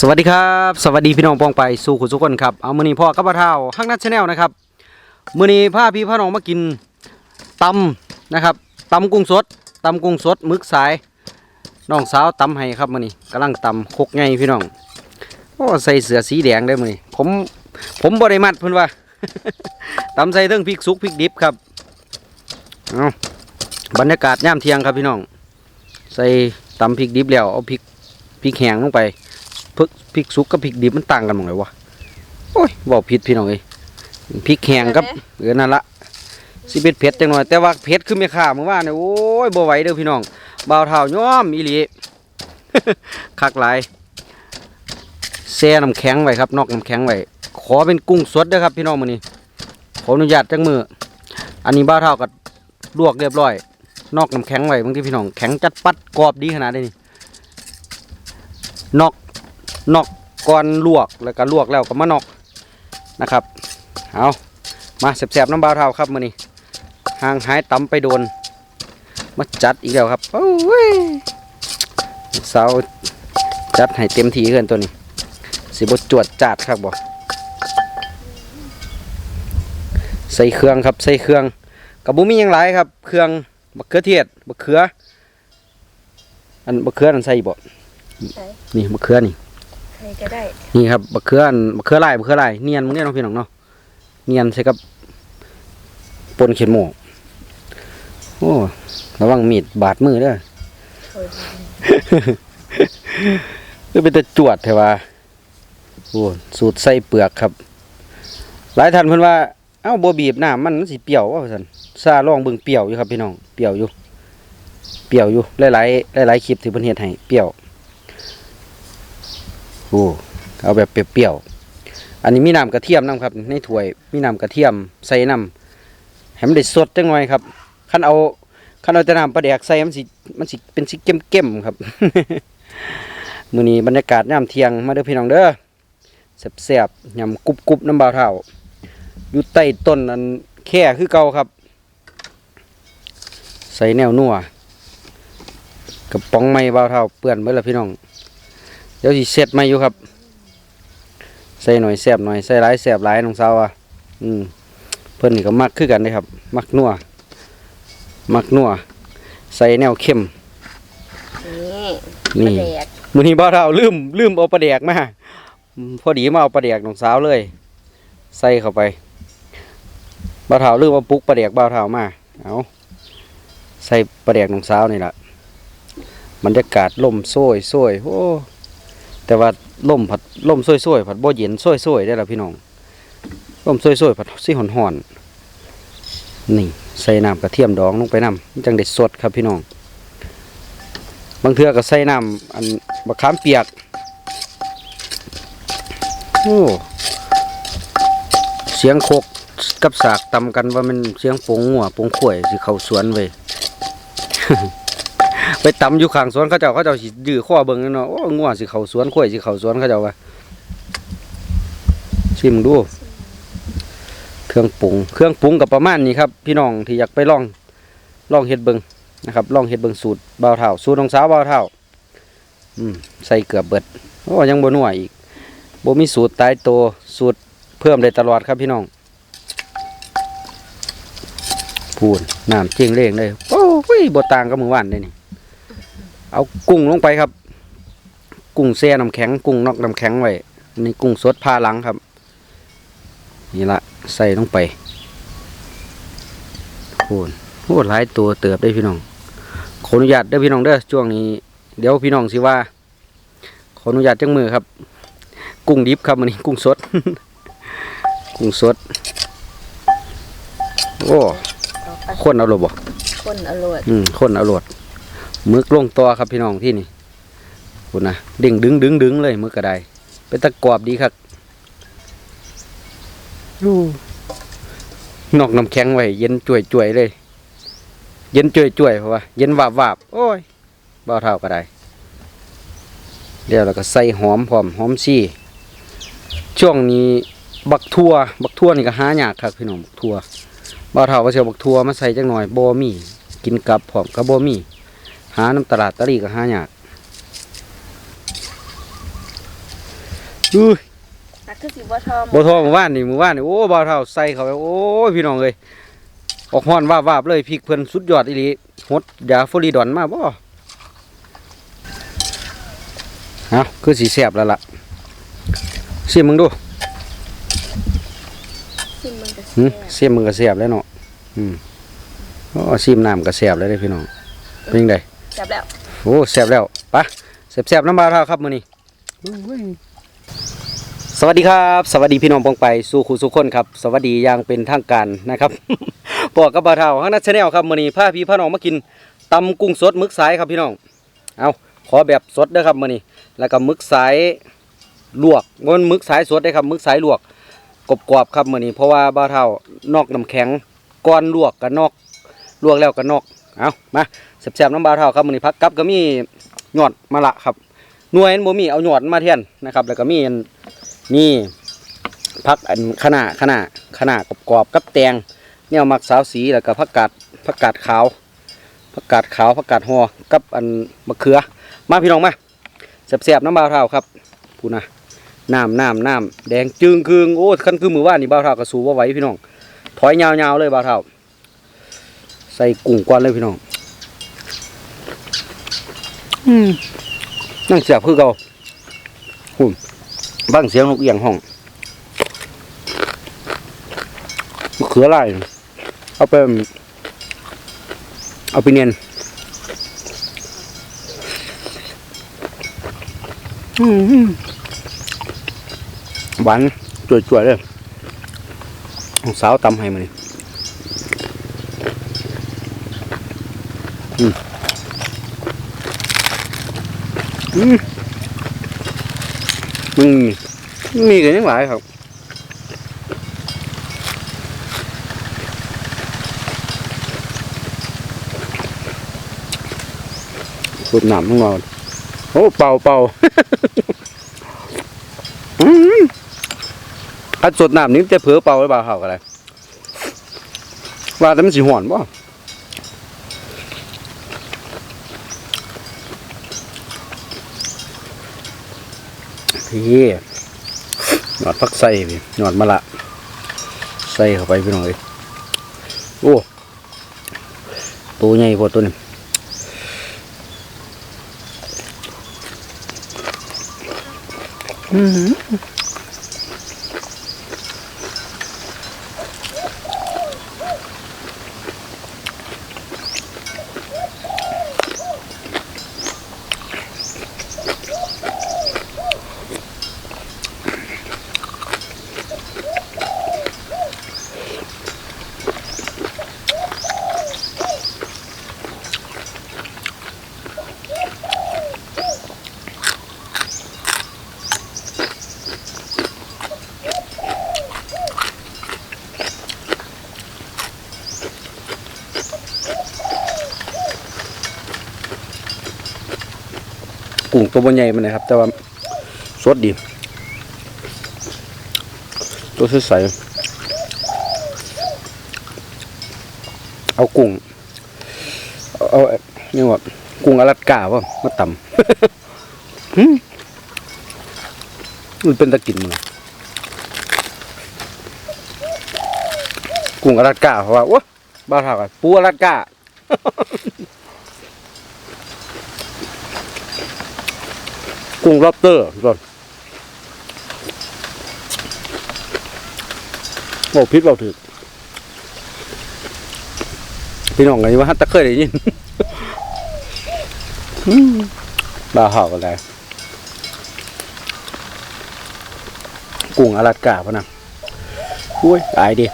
สวัสดีครับ สวัสดีพี่น้องปองไปสู่คุณทุกคนครับเอามือนี้พ่อกับพ่อเท่าฮักนัทชาแนลนะครับมือนี้พาพี่พ่อน้องมากินตำนะครับตำกุ้งสดตำกุ้งสดมึกสายน้องสาวตำให้ครับมือนี้กำลังตำคกไงพี่น้องโอ้ใส่เสื้อสีแดงได้มือนี้ผมผมบริมัดเพิ่นว่าตำใส่เรื่องพริกสุกพริกดิบครับเอาบรรยากาศย่ามเทียงครับพี่น้อง ใส่ตำพริกดิบแล้วเอาพริกพริกแห้งลงไป พริกพริกสุกกับพริกดิบมันต่างกันหมดเลยวะโอ้ยบอกผิดพี่น้องเอ้ยพริกแห้งกับเออนั่นละสิเป็ดเผ็ดจังหน่อยแต่ว่าเผ็ดคือไม่ข่าเมื่อวานเนี่ยโอ้ยบ่ไหวเด้อพี่น้องบ่าวเท่าย้อมอีหลีคักหลายแช่น้ำแข็งไว้ครับนอกน้ำแข็งไว้ขอเป็นกุ้งสดเด้อครับพี่น้องมื้อนี้ขออนุญาตจังมืออันนี้บ่าวเท่ากับลวกเรียบร้อย นอกน้ำแข็งไว้บางทีพี่น้องแข็งจัดปัดกรอบดีขนาดนี้นี่นอก นอกก่อนลวกแล้วก็ลวกแล้วก็มานอกนะครับเอามาแสบๆน้ำบาวเท่าครับมือนี้ห่างหายตำไปโดน มาจัดอีกแล้วครับโอ้ยสาวจัดให้เต็มที่เกินตัวนี้ สิบจวดจัดครับบ่ใส่เครื่องครับใส่เครื่องกับบุมีหยังหลายครับ เครื่องบักเขือเทศบักเขืออันบักเขืออันใส่บ่ใส่นี่บักเขือนี่ ใครก็ได้นี่ครับบักเขืออันบักเขือลายบักเขือลายเนียนมึงเนี่ยน้องพี่น้องเนาะเนียนใช่กับปนเขียนหมูโอ้ระวังมีดบาดมือเด้อโอ้ยคือเป็นตะจวดแถว่าโอ้สูตรใส่เปลือกครับ หลายท่านเพิ่นว่า เอ้าบ่บีบน้ำมันมันสิเปรี้ยวว่าซั่นซาลองเบิ่งเปรี้ยวอยู่ครับพี่น้อง เปรี้ยวอยู่ เปรี้ยวอยู่ หลายๆหลายๆคลิปที่เพิ่นเฮ็ดให้เปรี้ยว โอ้เอาแบบเปรี้ยวๆอันนี้มีน้ำกระเทียมนํครับ ในถ้วยมีน้ำกระเทียมใส่น้ำให้มันได้สดจังหน่อยครับคันเอาคันเอาแต่น้ำปลาแดกใส่มันสิมันสิเป็นสิเข้มๆครับมื้อนี้บรรยากาศยามเที่ยงมาเด้อพี่น้องเด้อแซ่บๆยำกรุบๆน้ำบ่าวเท่าอยู่ใต้ต้นอันแค่คือเก่าครับ ใส่แนวนัวกับป๋องไม้บ่าวเท่าเปื้อนเบิดแล้วพี่น้อง เดี๋ยวสิเสร็จใหม่อยู่ครับ ใส่หน่อยแซ่บหน่อยใส่หลายแซ่บหลายน้องสาวอะอืมเพิ่นนี่ก็มักคือกันเลยครับ มักนัวมักนัวใส่แนวเข้มนี่นี่แดกมื้อนี้บ่าวเฒ่าลืมลืมเอาปลาแดกมาอืมพอดีมาเอาปลาแดกน้องสาวเลย ใส่เข้าไปบ่าวเฒ่าลืมเอาปุกปลาแดกบ่าวเฒ่ามาเอาใส่ปลาแดกน้องสาวนี่ล่ะบรรยากาศลมโซยโซยโอ้ แต่ว่าลมผัดลมซยโซยผัดบ่เย็นซยโซยได้อล่ะพี่น้องลมซยโซยผัดสิหอนหอนๆนี่ใส่น้ำกระเทียมดองลงไปน้ำจังเด็ดสดครับพี่น้อง บางเทือก็ใส่น้ำอันบักขามเปียกโอ้เสียงโคกกับสากตำกันว่ามันเสียงปงงัวปงข่วยสิเขาสวนเว้ย ไปตำอยู่ข้างสวนเขาเจ้าเขาเจ้าสิดื้อข้อเบิ่งเนาะโอ้งัวสิเข้าสวนข่วยสิเข้าสวนเขาเจ้าว่าชิมดู เครื่องปรุง เครื่องปรุงกับประมาณนี้ครับ พี่น้องที่อยากไปลองลองเฮ็ดเบิ่งนะครับลองเฮ็ดเบิ่งสูตรบ่าวเท่าสูตรของสาวบ่าวเท่าอืมใส่เกือบเบิดโอ้ยังบ่นัวอีกบ่มีสูตรตายตัวสูตรเพิ่มได้ตลอดครับพี่น้องพูนน้ำเจียงเล่งเลยโอ้ยบ่ต่างกับมือวานเลยนี่ เอากุ้งลงไปครับ กุ้งแช่น้ำแข็ง กุ้งนอกน้ำแข็งไว้นี่กุ้งสดพาหลังครับ นี่ละใส่ลงไปพูนโอ้หลายตัวเติบได้พี่น้องขออนุญาตเด้อพี่น้องเด้อช่วงนี้ เดี๋ยวพี่น้องสิว่า ขออนุญาตจังมือครับ กุ้งดิบครับมันนี้กุ้งสด กุ้งสด โอ้ต่อไปคนเอาหลบบ่คนอร่อยอืมคนเอาหลด มึกลงตัวครับพี่น้องที่นี่คุณนะเด้งดึงดึงดึงเลยมึกกระไดเป็นตะกรอบดีครับอู้นอกน้ำแข็งไว้เย็นจ่วยจ่วยๆเลย เย็นจ่วยจ่วยๆเพราะว่าเย็นวาบวาบๆโอ้ยเบาเท่าก็ได้เดี๋ยวเราก็ใส่หอมพร้อมหอมซี่ช่วงนี้บักทั่วบักทั่วนี่ก็หายากครับพี่น้องบักทั่วเบาเท่าก็เชียวบักทั่วมาใส่จังหน่อยบ่มีกินกับพร้อมกับบ่มี หาน้ำตลาดตะลีก็หายากอุ้ยนักคือสิบ่ทอมบ่ทอหมู่บ้านนี่หมู่บ้านนี่โอ้บ่าวเท่าใส่เข้าไปโอ้ยพี่น้องเอ้ยออกฮ้อนวาบวาบเลยพริกเพิ่นสุดยอดอีหลีหดยาฟอริดอนมาบ่เอาคือสิแซ่บแล้วล่ะชิมมึงดูซิมมันก็หึแซ่บชิมมึงก็แซ่บแล้วเนาะอืมโอ้ชิมน้ำก็แซ่บแล้วเด้อพี่น้องเป็นจังได แซ่บแล้ว โอ้แซ่บแล้วไปะแซ่บๆน้ำบาวเท่าครับมื้อนี้สวัสดีครับ สวัสดีพี่น้องปองไปสู่คู่สู่คนครับ สวัสดีอย่างเป็นทางการนะครับบอกกับบาวเท่าข้างหน้าชาแนลครับมื้อนี้พาพี่พาน้องมากินตำกุ้งสดหมึกสายครับพี่น้อง เอาขอแบบสดเด้อครับมื้อนี้ แล้วก็หมึกสายลวกบ่แมันหมึกสายสดเด้อครับหมึกสายลวกกรอบๆครับมื้อนี้เพราะว่าบ่าวเท่านอกน้ำแข็งก่อนลวกก็นอกลวกแล้วก็นอก เอามาแซ่บๆน้ำบาเท่าครับมือนี้พักกับก็มีหยอดมะละครับหน่วยนบ่มีเอาหยอดมาเทียนนะครับ แล้วก็มีนี่พักอันขนาดขนาดขนาดกรอบๆกับแตงเนี่ยมักสาวสีแล้วก็ผักกาดผักกาดขาวผักกาดขาวผักกาดหอกับอันมะเขือ มาพี่น้องมาแซ่บๆน้ำบาเท่าครับพูนะน้ำน้ำน้ำแดงจึงคืงโอ้คันคือมือว่านนี่บาเท่าก็สู้บ่ไหวพี่น้องถอยยาวๆเลยบาเท่า ใส่กุ้งก่อนเลยพี่น้องอืมนั่งเสียบคือเก่าหุ่นบ้างเสียงนกเอียงห้องมะเขือลายเอาไป เอาไปเนียนอืมหวานจ่วยๆเลยของสาวตำให้มานี่อืม มึงมีกันยังหลายครับสุดหนำทั้งนอนโอ้ เป่าเป่าอืมอันสดน้ำนี้จะเผือเป่าหรือเปล่าเขาอะไรว่าแต่มันสีหอนบ่ พี่หยอดพักใส่พี่หนอดมะละใส่เข้าไปพี่น้องเอ้ยโอ้ตัวใหญ่พอตัวนี้อืม ตัวบนใหญ่มันนะครับ แต่ว่าสดดี ตัวใสๆเอากุ้ง เอาเนี่ยว่ากุ้งอลาสก้าว่ามาต่ำมันเป็นตะกินมึงกุ้งอลาสก้าเพราะว่าโอ้บ้าถากอะปูอลาสก้า กุ้งล็อบสเตอร์ก่อนโอ้พิษเราถือพี่น้องไงว่าฮัตตะเคยได้ยินบ้าหอกอะไรกุ้งอลาสก้าพะนะอุ้ยตายดิ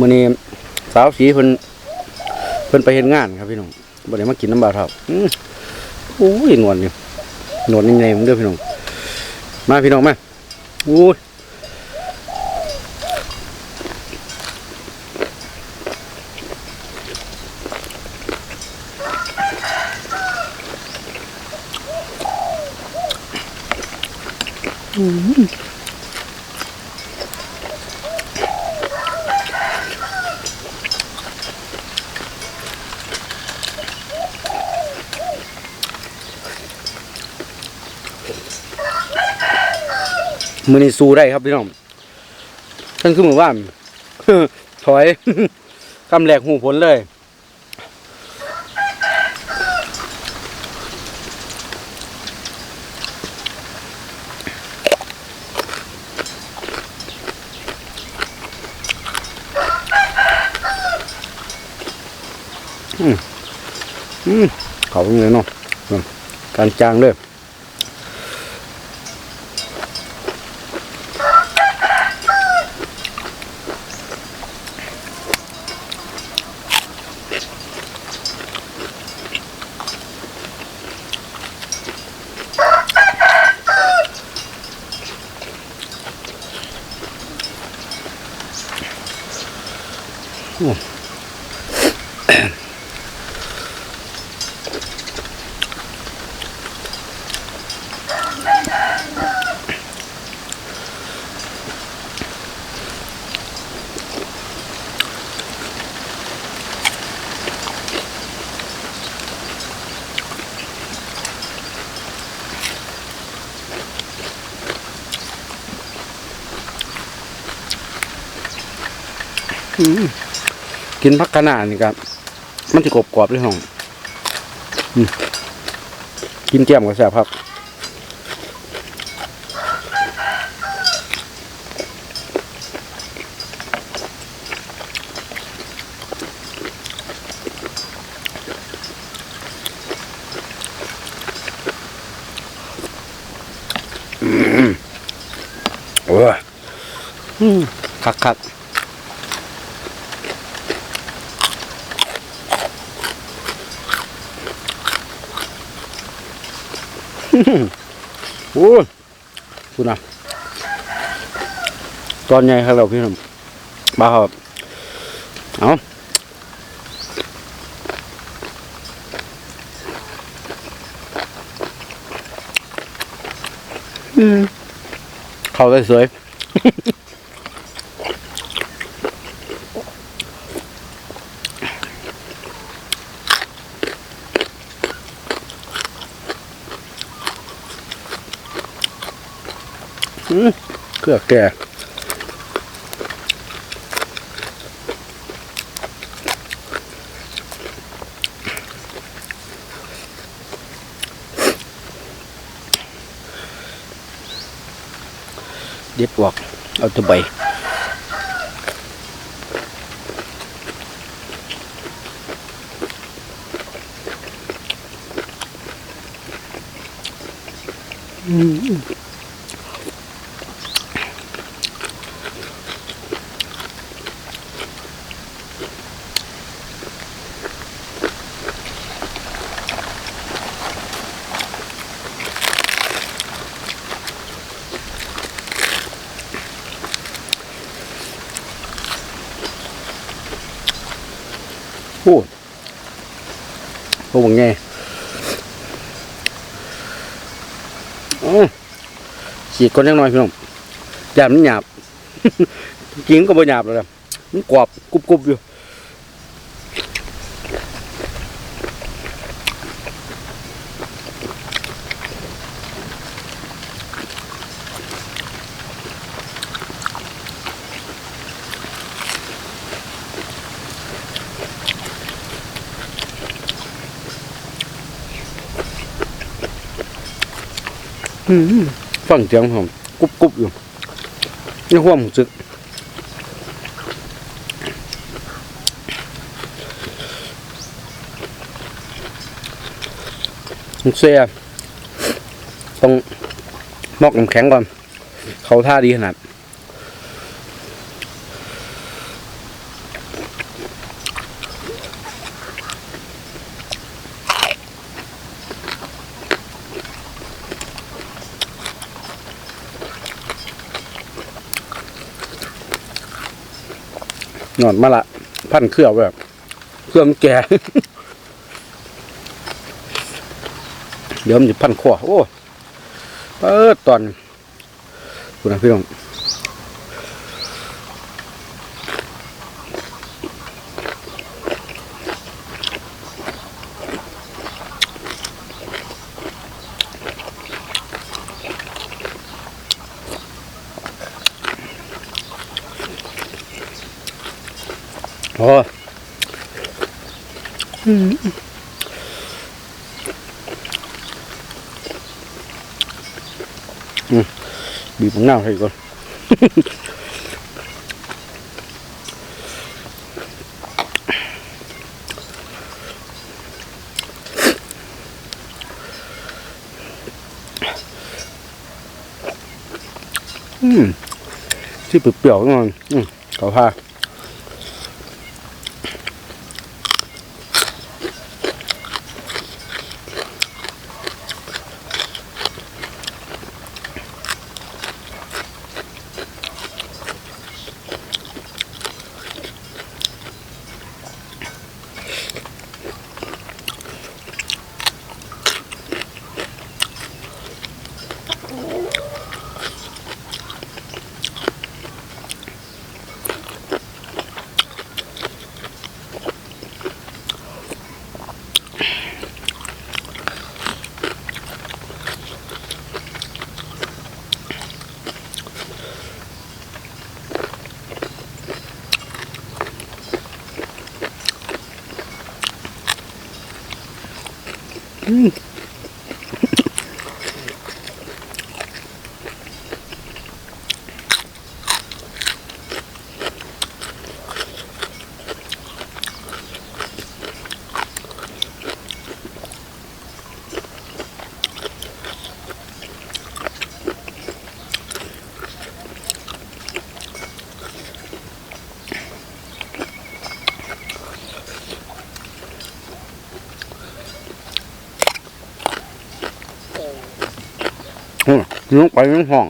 มื้อนี้สาวสีเพิ่นเพิ่นไปเฮ็ดงานครับพี่น้องบ่ได้มากินน้ำบาท่าอื้อโอ้ยหนวดนี่หนวดใหญ่ๆมึงเด้อพี่น้องมาพี่น้องมาโอ้ยมื อนี้สู้ได้ครับพี่น้องท่านคือมือว่านถอยกำแหลกหูผลเลยอืมอืมเขาเลยเนาะอืมการจางเลย กินพักขนาดนี่ครับมันจะกรอบกรอบๆด้วยห้องอืมกินแก้มกับแซ่บครับอืมโอ้ยอืมคักคัก โอ้คุณนะตอนใหญ่ครับเราพี่น้องบ้าครับเอาอืมเขาได้สวย อืม เกลือแก่เด็ดออกเอาแตะใบอืม โอ้ พวกมึงไงขีดก้นเล็กน้อยพี่น้องยามมันหยาบ กินก็บ่หยาบเลยมันกรอบกรุบๆอยู่ อืม ฟังเสียงผมกรุบกรุบอยู่ในความรู้สึกเสียต้องมอกน้ำแข็งก่อน เขาท่าดีขนาด อนมาละพันเครื่องแบบ เครื่องมันแก่ เดี๋ยวมันจะพันขวโอ้เปิดตอนคุณนะพี่น้อง บีบมะนาให้ก่อนอืมที่เปรี้ยวๆหน่อยอืมขอพา ลงไปยังห้อง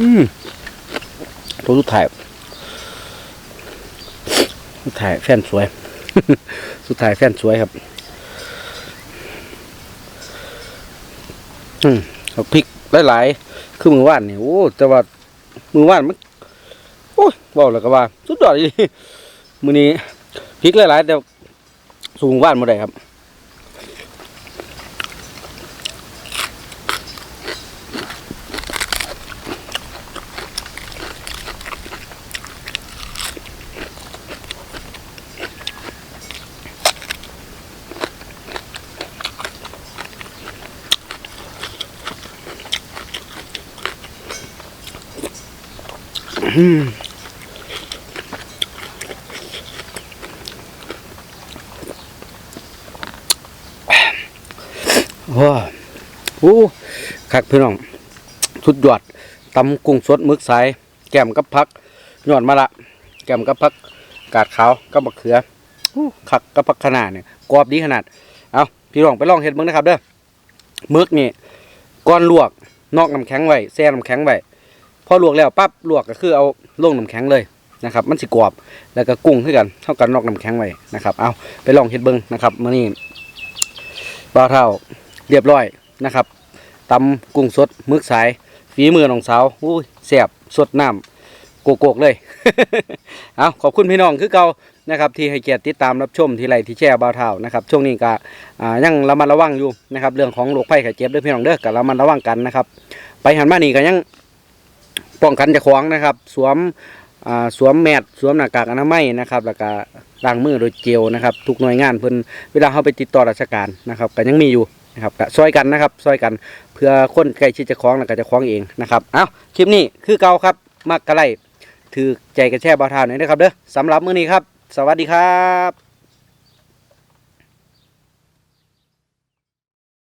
อืมตัวสุดท้าย สุดท้ายแฟนสวย สุดท้ายแฟนสวยครับ อืมเอาพริกหลายๆคือมือว่านนี่ยโอ้แต่ว่ามือว่านมันโอ้ยบอกเลยก็ว่า สุดยอดเลยมือนี้พริกหลายๆแต่สูงว่านมาได้ครับ ว้าโอ้คักพี่น้องสุดยอดตำกุ้งสดมึกสาย แก้มกับพักยอดมะละ แก้มกับพัก กาดขาวกับมะเขือคักกับพักขนาดเนี่ยกรอบดีขนาด เอาพี่น้องไปลองเห็ดเบิ่งนะครับเด้อมึกนี่ก่อนลวก นอกน้ำแข็งไว้แช่น้ำแข็งไว้ อลวกแล้วปั๊บลวกก็คือเอาลงน้ำแข็งเลยนะครับมันสิกรอบแล้วก็กุ้งคือกันเท่ากันนอกน้ำแข็งไว้นะครับเอาไปลองเห็ดเบิ่งนะครับมื้อนี้บ่าวเท่าเรียบร้อยนะครับตำกุ้งสดมึกสายฝีมือน้องสาวอุ้ยแซ่บสดน้ำโกโกกเลยเอาขอบคุณพี่น้องคือเก่านะครับที่ให้เกียรติติดตามรับชมที่ไรที่แชร์บ่าวเท่านะครับช่วงนี้ก็ยังระมัดระวังอยู่นะครับเรื่องของโรคภัยไข้เจ็บด้อพี่น้องเด้อก็ระมัดระวังกันนะครับไปหันมานี่ก็ยัง ป้องกันจะขวางนะครับ สวมอ่าสวมแมสสวมหน้ากากอนามัยนะครับ แล้วก็ล้างมือโดยเจลนะครับทุกหน่วยงานเพิ่นเวลาเขาไปติดต่อราชการนะครับก็ยังมีอยู่นะครับก็ซอยกันนะครับซอยกันเพื่อคนใกล้ชิดจะคล้องแล้วก็จะคล้องเองนะครับเอาคลิปนี้คือเก่าครับมักกะไลถือใจกระแช่บาทานหน่อยนะครับเด้อสำหรับมื้อนี้ครับ สวัสดีครับ